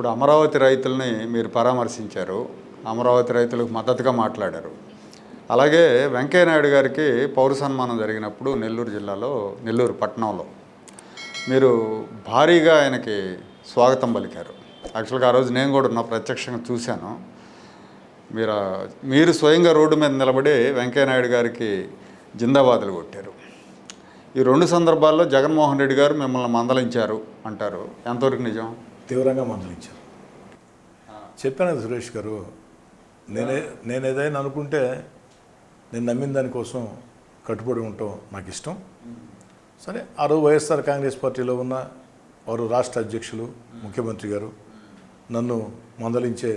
ఇప్పుడు అమరావతి రైతుల్ని మీరు పరామర్శించారు. అమరావతి రైతులకు మద్దతుగా మాట్లాడారు. అలాగే వెంకయ్యనాయుడు గారికి పౌర సన్మానం జరిగినప్పుడు నెల్లూరు జిల్లాలో నెల్లూరు పట్టణంలో మీరు భారీగా ఆయనకి స్వాగతం పలికారు. యాక్చువల్గా ఆ రోజు నేను కూడా నా ప్రత్యక్షంగా చూశాను. మీరు మీరు స్వయంగా రోడ్డు మీద నిలబడి వెంకయ్యనాయుడు గారికి జిందాబాదులు కొట్టారు. ఈ రెండు సందర్భాల్లో జగన్మోహన్ రెడ్డి గారు మిమ్మల్ని మందలించారు అంటారు. ఎంతవరకు నిజం? తీవ్రంగా మందలించారు. చెప్పాను కదా సురేష్ గారు నేనే నేను ఏదైనా అనుకుంటే నేను నమ్మిన దానికోసం కట్టుబడి ఉండటం నాకు ఇష్టం సరే ఆ రోజు వైఎస్ఆర్ కాంగ్రెస్ పార్టీలో ఉన్న వారు రాష్ట్ర అధ్యక్షులు ముఖ్యమంత్రి గారు నన్ను మందలించే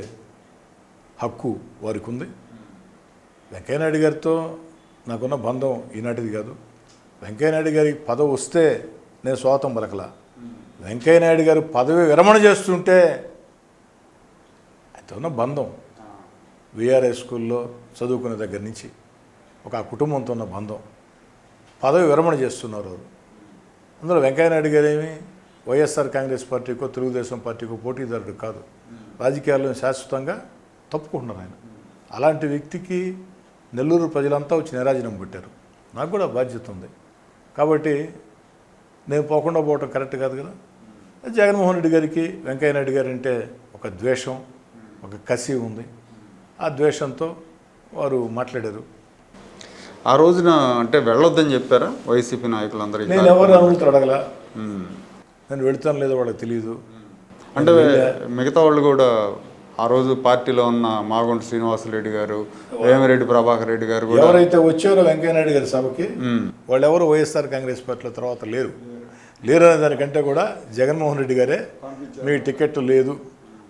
హక్కు వారికి ఉంది వెంకయ్యనాయుడు గారితో నాకున్న బంధం ఈనాటిది కాదు. వెంకయ్యనాయుడు గారికి పదవి వస్తే నేను స్వాతం పలకలా. వెంకయ్యనాయుడు గారు పదవి విరమణ చేస్తుంటే అయితే ఉన్న బంధం. విఆర్ఎస్ స్కూల్లో చదువుకునే దగ్గర నుంచి ఒక ఆ కుటుంబంతో ఉన్న బంధం. పదవి విరమణ చేస్తున్నారు వారు. అందులో వెంకయ్యనాయుడు గారు ఏమి? వైఎస్ఆర్ కాంగ్రెస్ పార్టీకో తెలుగుదేశం పార్టీకో పోటీదారుడు కాదు. రాజకీయాల్లో శాశ్వతంగా తప్పుకుంటున్నారు ఆయన. అలాంటి వ్యక్తికి నెల్లూరు ప్రజలంతా వచ్చి నిరాజనం పెట్టారు. నాకు కూడా బాధ్యత ఉంది. కాబట్టి నేను పోకుండా పోవటం కరెక్ట్ కాదు కదా? జగన్మోహన్ రెడ్డి గారికి వెంకయ్య నాయుడు గారు అంటే ఒక ద్వేషం ఒక కసి ఉంది. ఆ ద్వేషంతో వారు మాట్లాడారు. ఆ రోజున అంటే వెళ్ళొద్దని చెప్పారా? వైసీపీ నాయకులందరూ నేను ఎవరు అనుమతులు అడగల. నేను వెళ్తాను లేదో వాళ్ళకి తెలియదు అంటే మిగతా వాళ్ళు కూడా ఆ రోజు పార్టీలో ఉన్న మాగుంట శ్రీనివాసరెడ్డి గారు వేమిరెడ్డి ప్రభాకర్ రెడ్డి గారు ఎవరైతే వచ్చారో వెంకయ్య నాయుడు గారి సభకి. వాళ్ళు ఎవరు వైఎస్ఆర్ కాంగ్రెస్ పార్టీలో తర్వాత లేరు. లేరు అనే దానికంటే కూడా జగన్మోహన్ రెడ్డి గారే మీ టికెట్ లేదు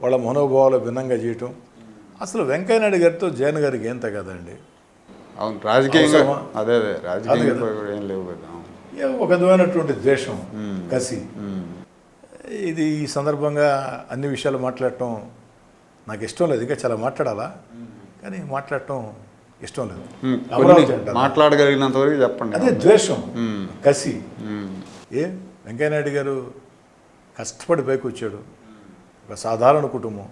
వాళ్ళ మనోభావాలు భిన్నంగా చేయటం. అసలు వెంకయ్య నాయుడు గారితో జగన్ గారికి ఏం తగదండి? అవును రాజకీయంగా? అదే అదే రాజకీయంగా కూడా ఏం లేవు కదా. ఒక విధమైనటువంటి ద్వేషం కసి. ఇది ఈ సందర్భంగా అన్ని విషయాలు మాట్లాడటం నాకు ఇష్టం లేదు. ఇంకా చాలా మాట్లాడాలా? కానీ మాట్లాడటం ఇష్టం లేదు. మాట్లాడగలిగినంత వరకు చెప్పండి. అదే ద్వేషం. కసి. ఏ? వెంకయ్యనాయుడు గారు కష్టపడి పైకి వచ్చాడు. ఒక సాధారణ కుటుంబం.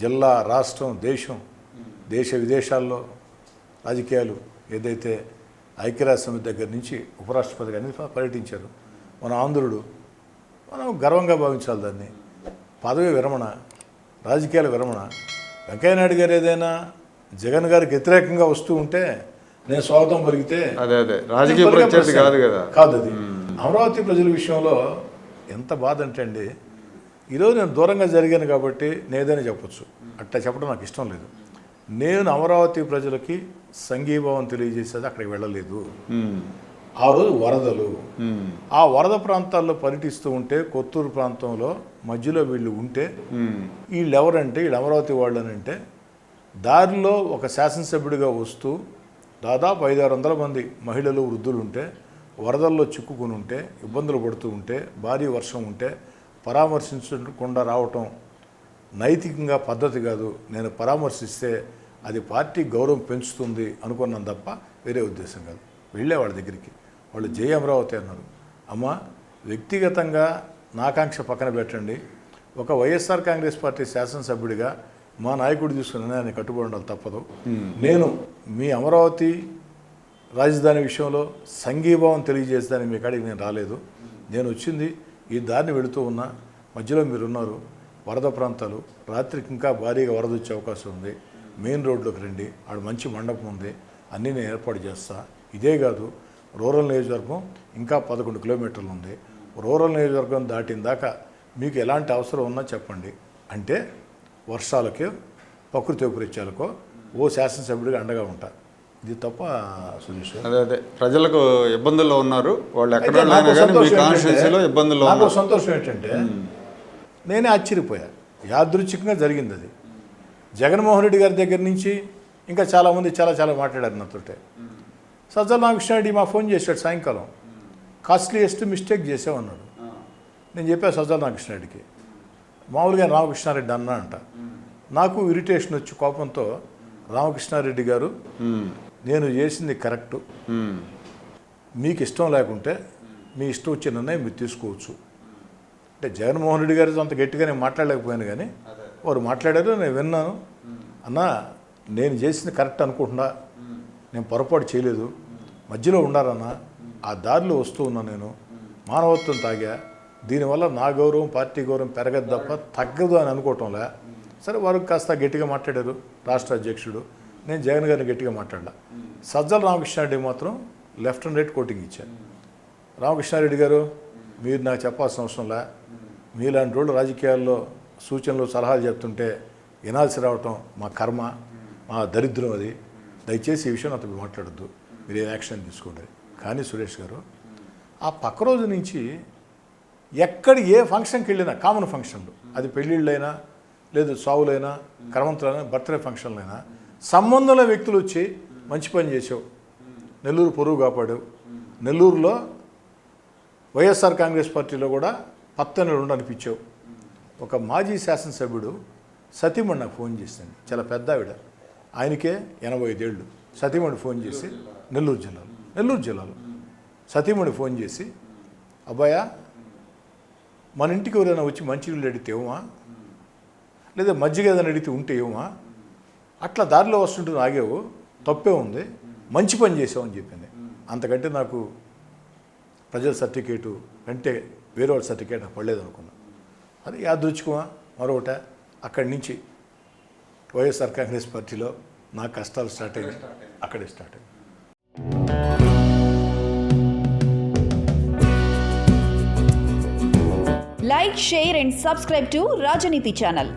జిల్లా రాష్ట్రం దేశం దేశ విదేశాల్లో రాజకీయాలు ఏదైతే ఐక్యరాజ్య సమితి దగ్గర నుంచి ఉపరాష్ట్రపతి గారిని పర్యటించారు. మన ఆంధ్రుడు మనం గర్వంగా భావించాలి దాన్ని. పదవి విరమణ రాజకీయాల విరమణ. వెంకయ్యనాయుడు గారు ఏదైనా జగన్ గారికి వ్యతిరేకంగా వస్తూ ఉంటే నేను స్వాగతం పలికితే అదే అదే. రాజకీయ. కాదు కదా. కాదు అది అమరావతి ప్రజల విషయంలో ఎంత బాధ అంటే అండి ఈరోజు నేను దూరంగా జరిగాను కాబట్టి నేదని చెప్పొచ్చు అట్లా చెప్పడం నాకు ఇష్టం లేదు నేను అమరావతి ప్రజలకి సంఘీభావం తెలియజేసేది అక్కడికి వెళ్ళలేదు. ఆ రోజు వరదలు. ఆ వరద ప్రాంతాల్లో పర్యటిస్తూ ఉంటే కొత్తూరు ప్రాంతంలో మధ్యలో వీళ్ళు ఉంటే. వీళ్ళు ఎవరంటే వీళ్ళు అమరావతి వాళ్ళు అని అంటే దారిలో ఒక శాసనసభ్యుడిగా వస్తూ దాదాపు ఐదు ఆరు వందల మంది మహిళలు వృద్ధులు ఉంటే వరదల్లో చిక్కుకుని ఉంటే ఇబ్బందులు పడుతూ ఉంటే భారీ వర్షం ఉంటే పరామర్శించకుండా రావటం నైతికంగా పద్ధతి కాదు. నేను పరామర్శిస్తే అది పార్టీ గౌరవం పెంచుతుంది అనుకున్నాను తప్ప వేరే ఉద్దేశం కాదు. వెళ్ళే వాళ్ళ దగ్గరికి. వాళ్ళు జయ అమరావతి అన్నారు. అమ్మ వ్యక్తిగతంగా నాకాంక్ష పక్కన పెట్టండి. ఒక వైఎస్ఆర్ కాంగ్రెస్ పార్టీ శాసనసభ్యుడిగా మా నాయకుడు తీసుకున్న నిర్ణయాన్ని కట్టుబడి ఉండాలి తప్పదు. నేను మీ అమరావతి రాజధాని విషయంలో సంఘీభావం తెలియజేసేదానికి మీ కాడికి నేను రాలేదు. నేను వచ్చింది ఈ దారిని వెళుతూ ఉన్నా. మధ్యలో మీరు ఉన్నారు వరద ప్రాంతాలు. రాత్రికి ఇంకా భారీగా వరద వచ్చే అవకాశం ఉంది. మెయిన్ రోడ్లోకి రండి. ఆడ మంచి మండపం ఉంది. అన్నీ నేను ఏర్పాటు చేస్తా. ఇదే కాదు రూరల్ నియోజకవర్గం ఇంకా పదకొండు కిలోమీటర్లు ఉంది. రూరల్ నియోజకవర్గం దాటిన దాకా మీకు ఎలాంటి అవసరం ఉన్నా చెప్పండి. అంటే వర్షాలకి ప్రకృతి వైపరీత్యాలకో ఓ శాసనసభ్యుడిగా అండగా ఉంటా. ఇది తప్ప సురేష్. అదే అదే. ప్రజలకు ఇబ్బందుల్లో ఉన్నారు. వాళ్ళు ఎక్కడ ఇబ్బందుల్లో నాకు సంతోషం ఏంటంటే నేనే ఆశ్చర్యపోయా. యాదృచ్ఛికంగా జరిగింది అది. జగన్మోహన్ రెడ్డి గారి దగ్గర నుంచి ఇంకా చాలామంది చాలా చాలా మాట్లాడారు నాతోటే. సజ్జల రామకృష్ణారెడ్డి మా ఫోన్ చేశాడు సాయంకాలం. కాస్ట్లీయెస్ట్ మిస్టేక్ చేసామన్నాడు నేను చెప్పా సజ్జల రామకృష్ణారెడ్డికి మామూలుగా రామకృష్ణారెడ్డి అన్నా అంట నాకు ఇరిటేషన్ వచ్చి కోపంతో రామకృష్ణారెడ్డి గారు. నేను చేసింది కరెక్టు. మీకు ఇష్టం లేకుంటే మీ ఇష్టం వచ్చిన నిర్ణయం మీరు తీసుకోవచ్చు. అంటే జగన్మోహన్ రెడ్డి గారితో అంత గట్టిగా నేను మాట్లాడలేకపోయాను కానీ వారు మాట్లాడారు నేను విన్నాను. అన్నా నేను చేసింది కరెక్ట్ అనుకుంటున్నా. నేను పొరపాటు చేయలేదు. మధ్యలో ఉండారన్నా ఆ దారిలో వస్తూ ఉన్నా నేను. మానవత్వం తాగా. దీనివల్ల నా గౌరవం పార్టీ గౌరవం పెరగదు తప్ప తగ్గదు అని అనుకోవటంలే. సరే వారు కాస్త గట్టిగా మాట్లాడారు రాష్ట్ర అధ్యక్షుడు. నేను జగన్ గారిని గట్టిగా మాట్లాడలా. సజ్జల రామకృష్ణారెడ్డి మాత్రం లెఫ్ట్ అండ్ రైట్ కోటింగ్ ఇచ్చాను రామకృష్ణారెడ్డి గారు మీరు నాకు చెప్పాల్సిన అవసరంలే మీలాంటి రోజులు రాజకీయాల్లో సూచనలు సలహాలు చెప్తుంటే వినాల్సి రావటం మా కర్మ మా దరిద్రం అది. దయచేసి ఈ విషయం అతను మాట్లాడద్దు. మీరు ఏం యాక్షన్ తీసుకోండి. కానీ సురేష్ గారు ఆ పక్క రోజు నుంచి ఎక్కడ ఏ ఫంక్షన్కి వెళ్ళినా కామన్ ఫంక్షన్లు అది పెళ్ళిళ్ళైనా లేదు సావులైనా కర్మంతులైనా బర్త్డే ఫంక్షన్లైనా సంబంధంలో వ్యక్తులు వచ్చి మంచి పని చేసావు నెల్లూరు పొరుగు కాపాడావు. నెల్లూరులో వైఎస్ఆర్ కాంగ్రెస్ పార్టీలో కూడా పత్తని ఉండనిపించావు అనిపించావు. ఒక మాజీ శాసనసభ్యుడు సతీమణి నాకు ఫోన్ చేసింది. చాలా పెద్ద ఆవిడ. ఆయనకే ఎనభై ఐదేళ్ళు సతీమణి ఫోన్ చేసి నెల్లూరు జిల్లాలో నెల్లూరు జిల్లాలో. సతీమణి ఫోన్ చేసి అబ్బాయా మన ఇంటికి ఎవరైనా వచ్చి మంచినీళ్ళు అడిగితే ఏమా? లేదా మజ్జిగ ఏదైనా అడిగితే ఉంటే ఏమా? అట్లా దారిలో వస్తుంటే ఆగేవు తప్పే ఉంది మంచి పని చేసావు అని చెప్పింది. అంతకంటే నాకు ప్రజల సర్టిఫికేటు కంటే వేరే వాళ్ళ సర్టిఫికేట్ పడలేదు అనుకున్నా. అది యాదృచ్ఛికమా మరొకట అక్కడి నుంచి వైఎస్ఆర్ కాంగ్రెస్ పార్టీలో నా కష్టాలు స్టార్ట్ అయ్యాయి. అక్కడే స్టార్ట్ అయ్యాయి. Like share and subscribe to Rajaneethi channel.